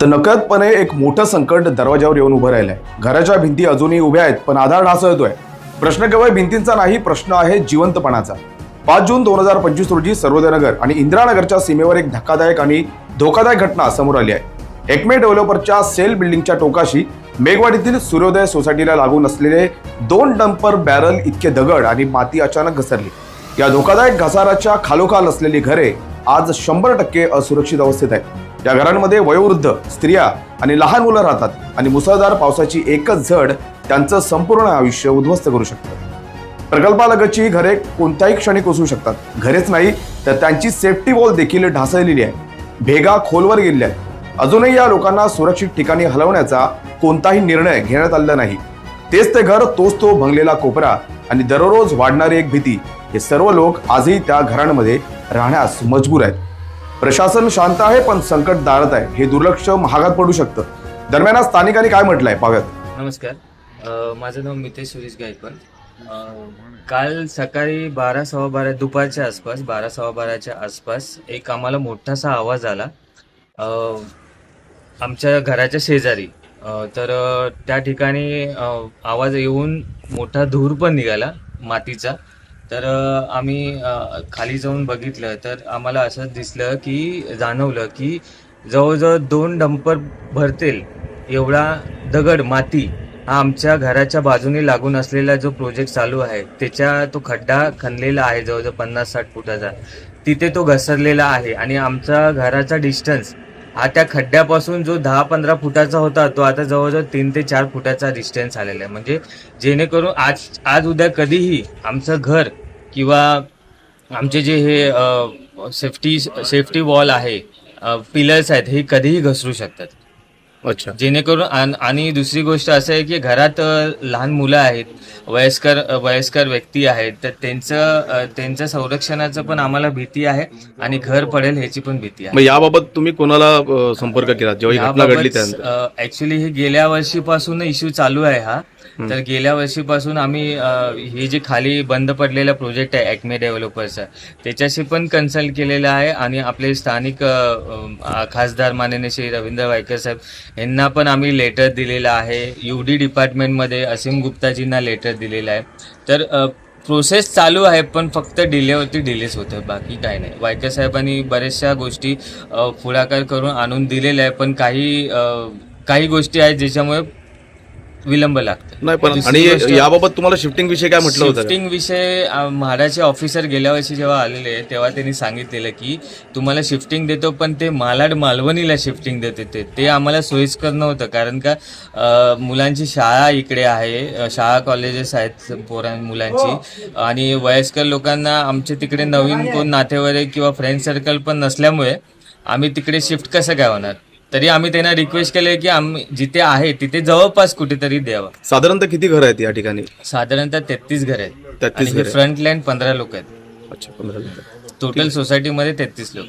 तर नकळतपणे एक मोठं संकट दरवाजावर येऊन उभं राहिलंय. घराच्या भिंती अजूनही उभ्या आहेत पण आधार ढासळतोय. प्रश्न केवळ भिंतींचा नाही प्रश्न आहे जिवंतपणाचा. पाच जून दोन हजार पंचवीस रोजी सर्वोदयनगर आणि इंदिरानगरच्या सीमेवर एक धक्कादायक आणि धोकादायक घटना समोर आली आहे. एकमे डेव्हलपरच्या सेल बिल्डिंगच्या टोकाशी मेघवाडीतील सूर्योदय सोसायटीला लागून असलेले दोन डंपर बॅरल इतके दगड आणि माती अचानक घसरली. या धोकादायक घसाराच्या खालोखाल असलेली घरे आज शंभर टक्के असुरक्षित अवस्थेत आहेत. या घरांमध्ये वयोवृद्ध स्त्रिया आणि लहान मुलं राहतात आणि मुसळधार पावसाची एकच झड त्यांचं संपूर्ण आयुष्य उद्ध्वस्त करू शकतं. प्रकल्पालगतची घरे कोणत्याही क्षणी कोसळू शकतात. घरेच नाही तर त्यांची सेफ्टी वॉल देखील ढासळलेली आहे. भेगा खोलवर गेलेल्या आहेत. अजूनही या लोकांना सुरक्षित ठिकाणी हलवण्याचा कोणताही निर्णय घेण्यात आलेला नाही. तेच ते घर तोच तो भंगलेला कोपरा आणि दररोज वाढणारी एक भीती हे सर्व लोक आजही त्या घरांमध्ये राहण्यास मजबूर आहेत. प्रशासन शांत आहे पण संकट दारत आहे. हे दुर्लक्ष महागात पडू शकतं. दरम्यान आज स्थानिकांनी काय म्हटलंय? पाव्यात नमस्कार. अ, माझं नाव मितेश सुरेश गायकवाड. अ, काल सकाळी बारा सव्वा बारा दुपारच्या आसपास बारा सव्वा बाराच्या आसपास एक आम्हाला मोठासा आवाज आला. अ, आमच्या घराच्या शेजारी. अ, तर अ, त्या ठिकाणी अ, आवाज येऊन मोठा धूर पण निघाला मातीचा. तर आम्ही खाली जाऊन बघितलं तर आम्हाला असं दिसलं की जाणवलं की जवळजवळ दोन डंपर भरतील एवढा दगड माती हा आमच्या घराच्या बाजूने लागून असलेला जो प्रोजेक्ट चालू आहे त्याच्या तो खड्डा खणलेला आहे जवळजवळ पन्नास साठ फुटाचा. तिथे तो घसरलेला आहे आणि आमचा घराचा डिस्टन्स हा त्या खड्ड्यापासून जो दहा पंधरा फुटाचा होता तो आता जवळजवळ तीन ते चार फुटाचा डिस्टन्स आलेला आहे. म्हणजे जेणेकरून आज आज उद्या कधीही आमचं घर किंवा आमचे जे हे सेफ्टी सेफ्टी वॉल आहे पिलर्स आहेत हे कधीही घसरू शकतात. अच्छा. जेणेकरून आणि दुसरी गोष्ट असं आहे की घरात लहान मुलं आहेत वयस्कर वयस्कर व्यक्ती आहेत तर त्यांचं त्यांच्या संरक्षणाचं पण आम्हाला भीती आहे आणि घर पडेल ह्याची पण भीती आहे. याबाबत तुम्ही कोणाला संपर्क केला जेव्हा घटना घडली ऍक्च्युली हे गेल्या वर्षीपासून इश्यू चालू आहे हा. तर गेल्या वर्षीपासून आम्ही हे जे खाली बंद पडलेला प्रोजेक्ट आहे ॲक्मे डेव्हलपर्सचा त्याच्याशी पण कन्सल्ट केलेला आहे आणि आपले स्थानिक खासदार माननीय श्री रवींद्र वायकर साहेब यांना पण आम्ही लेटर दिलेलं आहे. यू डी डिपार्टमेंटमध्ये असीम गुप्ताजींना लेटर दिलेलं आहे. तर प्रोसेस चालू आहे पण फक्त डिलेवरती डिलेच होतं बाकी काही नाही. वायकर साहेबांनी बऱ्याचशा गोष्टी पुढाकार करून आणून दिलेल्या आहे पण काही काही गोष्टी आहेत ज्याच्यामुळे विलंब लागतो. नाही पण दुसरी आणि गोष्ट- याबाबत तुम्हाला शिफ्टिंग विषयी काय म्हटलं होतं? शिफ्टिंग विषय अ, ऑफिसर गेल्या वर्षी जेव्हा आलेले तेव्हा त्यांनी सांगितलेलं की तुम्हाला शिफ्टिंग देतो पण ते मालाड मालवणीला शिफ्टिंग देते ते. ते आम्हाला सोयीस्कर नव्हतं कारण का अ, मुलांची शाळा इकडे आहे अ, शाळा कॉलेजेस आहेत पोरा मुलांची. आणि वयस्कर लोकांना आमचे तिकडे नवीन कोण नातेवाईक किंवा फ्रेंड सर्कल पण नसल्यामुळे आम्ही तिकडे शिफ्ट कसं काय होणार? तरी आम्ही त्यांना रिक्वेस्ट केले की आम्ही जिथे आहे तिथे जवळपास कुठेतरी द्यावं. साधारणतः किती घर आहेत या ठिकाणी? साधारणतः तेहतीस घर आहेत. 33 आणि घरं आहेत. फ्रंट लाईन पंधरा लोक आहेत. अच्छा पंधरा मिनिटं. टोटल सोसायटीमध्ये तेहतीस लोक